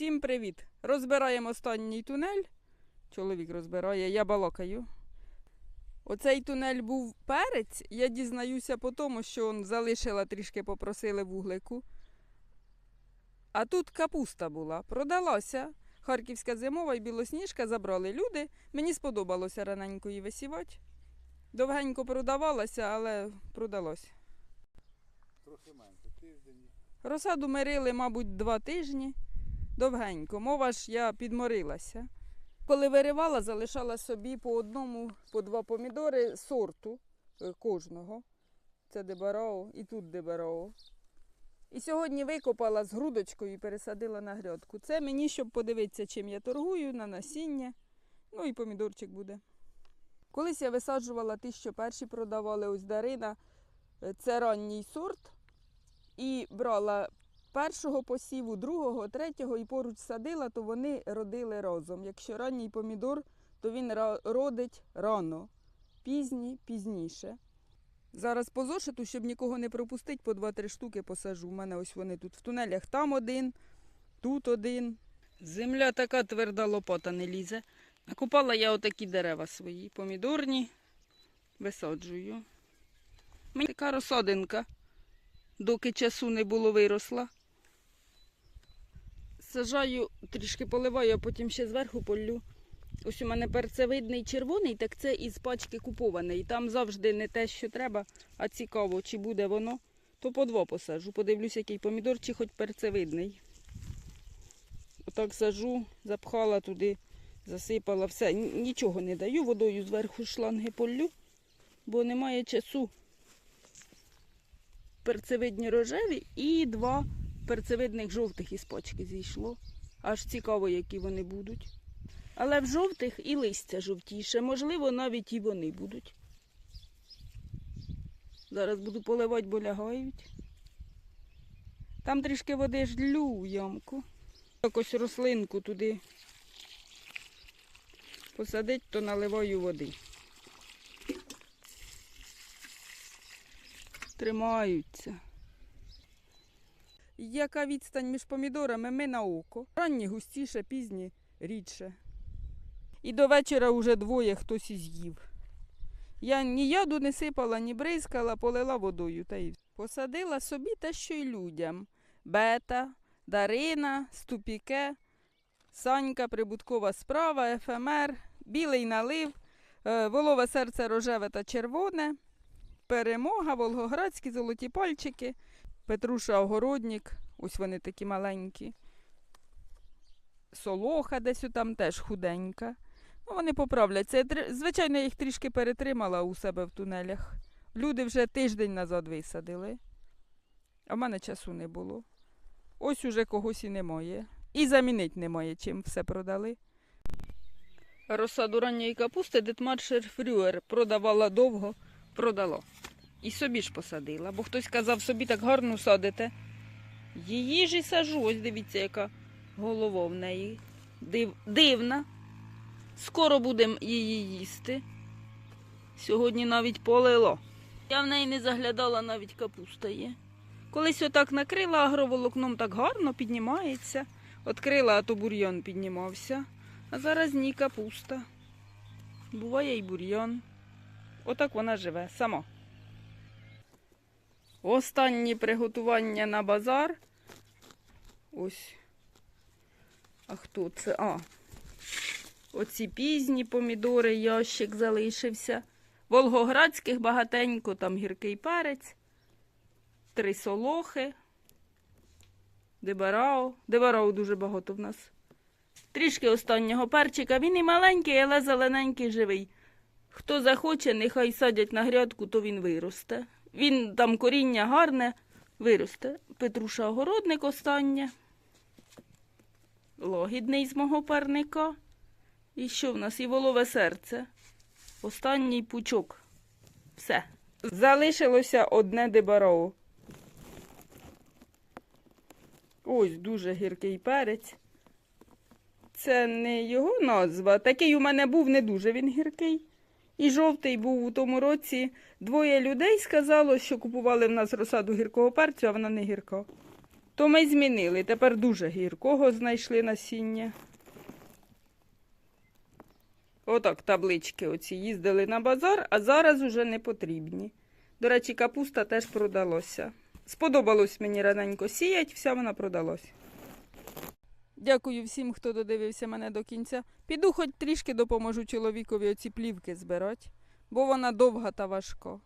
Всім привіт! Розбираємо останній тунель. Чоловік розбирає, я балакаю. Оцей тунель був перець. Я дізнаюся по тому, що он залишила трішки попросили вуглику. А тут капуста була, продалася. Харківська зимова і білосніжка забрали люди. Мені сподобалося раненько її висівати. Довгенько продавалася, але продалося. Трохи менше, тиждень. Розсаду мирили, мабуть, два тижні. Довгенько. Мова ж я підморилася. Коли виривала, залишала собі по одному, по два помідори сорту е, кожного. Це дебарао і тут дебарао. І сьогодні викопала з грудочкою і пересадила на грядку. Це мені, щоб подивитися, чим я торгую, на насіння. Ну і помідорчик буде. Колись я висаджувала ті, що перші продавали, ось Дарина. Е, Це ранній сорт. І брала першого посіву, другого, третього і поруч садила, то вони родили разом. Якщо ранній помідор, то він родить рано, пізній пізніше. Зараз по зошиту, щоб нікого не пропустити, по 2-3 штуки посажу. У мене ось вони тут в тунелях. Там один, тут один. Земля така тверда лопата не лізе. Накопала я отакі дерева свої, помідорні, висаджую. Мені така розсадинка доки часу не було виросла. Сажаю, трішки поливаю, а потім ще зверху полю. Ось у мене перцевидний червоний, так це із пачки купований. Там завжди не те, що треба, а цікаво, чи буде воно. То по два посажу. Подивлюсь, який помідор, чи хоч перцевидний. Отак сажу, запхала туди, засипала все. Нічого не даю, водою зверху шланги полю, бо немає часу перцевидні рожеві і два перцевидних жовтих із пачки зійшло. Аж цікаво, які вони будуть. Але в жовтих і листя жовтіше, можливо, навіть і вони будуть. Зараз буду поливати, бо лягають. Там трішки води жлю в ямку. Якось рослинку туди посадить, то наливаю води. Тримаються. Яка відстань між помідорами ми на око. Ранні густіше, пізні рідше. І до вечора вже двоє хтось і з'їв. Я ні яду не сипала, ні бризкала, полила водою та й посадила собі те, що й людям. Бета, Дарина, Ступіке, Санька, прибуткова справа, ефемер, білий налив, е, волове серце рожеве та червоне. Перемога, Волгоградські золоті пальчики, Петруша Огороднік, ось вони такі маленькі. Солоха десь там теж худенька. Ну, вони поправляться. Звичайно, їх трішки перетримала у себе в тунелях. Люди вже тиждень назад висадили, а в мене часу не було. Ось уже когось і немає. І замінити немає, чим все продали. Розсаду ранньої капусти Детмаршер Фрюер продавала довго, продала. І собі ж посадила, бо хтось казав, собі так гарно садите. Її ж і сажу, ось дивіться, яка голова в неї. Див... Дивна. Скоро будемо її їсти. Сьогодні навіть полило. Я в неї не заглядала, навіть капуста є. Колись отак накрила агроволокном, так гарно піднімається. Открила, а то бур'ян піднімався. А зараз ні капуста. Буває й бур'ян. Отак вона живе сама. Останні приготування на базар. Ось. А хто це? А. Оці пізні помідори, ящик залишився. Волгоградських багатенько, там гіркий перець, три солохи, дебарао. Дебарао дуже багато в нас. Трішки останнього перчика. Він і маленький, але зелененький живий. Хто захоче, нехай садять на грядку, то він виросте. Він там коріння гарне, виросте. Петруша огородник останнє. Логідний з мого парника. І що в нас? І волове серце. Останній пучок. Все. Залишилося одне дебароу. Ось дуже гіркий перець. Це не його назва. Такий у мене був не дуже він гіркий. І жовтий був у тому році. Двоє людей сказало, що купували в нас розсаду гіркого перцю, а вона не гірка. То ми змінили. Тепер дуже гіркого знайшли насіння. Отак таблички оці їздили на базар, а зараз уже не потрібні. До речі, капуста теж продалося. Сподобалось мені раненько сіять, вся вона продалась. Дякую всім, хто додивився мене до кінця. Піду хоч трішки допоможу чоловікові оці плівки збирати, бо вона довга та важка.